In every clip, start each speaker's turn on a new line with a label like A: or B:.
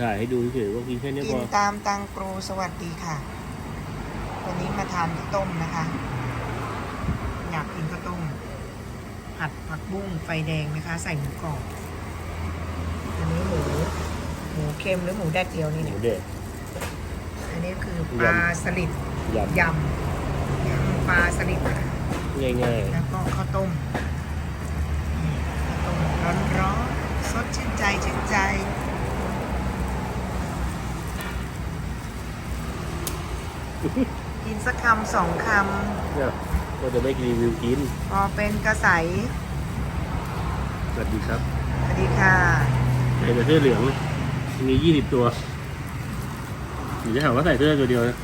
A: ถ่ายให้ดูเฉยๆว่ากินแค่นี้
B: กิ
A: พ
B: น
A: อ
B: ตามตังโปรสวัสดีค่ะ วันนี้มาทานข้าวต้มนะคะ อยากกินข้าวต้มผัดผักบุ้งไฟแดงนะคะ ใส่หมูกรอบอันนี้หมูหมูเค็มหรือหมูแดดเดียวนี่
A: หมู
B: เนี่ย
A: เด็ด
B: อันนี้คือปลาสลิด
A: ย
B: ยำยำปลาสลิดค่ะำ
A: ง่าย
B: แล้วก็ข้าวต้มนี่ข้าวต้มร้อนๆสดชื่นใจชื่นใจ กินสักคำสองค
A: ๆเนี่ยก็จะไม่รีวิวกินำ
B: พอเป็นกระใส
A: สวัสดีครับ
B: สวัสดีค่ะ
A: ใส่แต่เสื้อเหลือง มียี่สิบตัวหรือจะถามว่าใส่เสื้อตัวเดียวนะ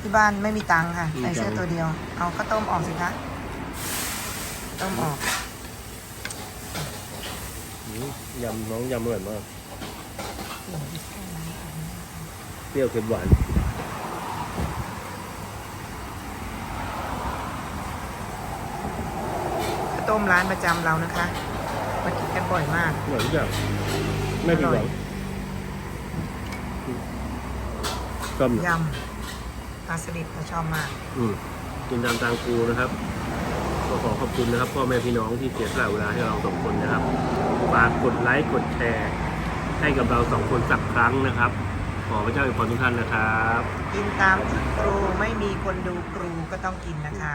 B: ที่บ้านไม่มีตังค์ค่ะ
A: มี
B: ใส่เสื้อ
A: ตังค์
B: ตัวเดียว เอาข้าวต้มออกสิคะ ต้มออก
A: อืมยำน้องยำอร่อยมากเปรี้ยวเค็มหวาน
B: ข้าว ต้มร้านประจำเรานะคะมากินกันบ่อยมาก
A: อร่อยทุกอย่างไม่ผิดหวังชอบ
B: ยำปลาสลิดเราชอบมาก
A: อืมกินตามตางครูนะครับก็ขอขอบคุณนะครับพ่อแม่พี่น้องที่เสียสละเวลาให้เราสองคนนะครับฝากกดไลค์กดแชร์ ให้กับเราสองคนสักครั้งนะครับ ขอพระเจ้าอวยพรทุกท่านนะครับ
B: กินตามที่ครูไม่มีคนดูครูก็ต้องกินนะคะ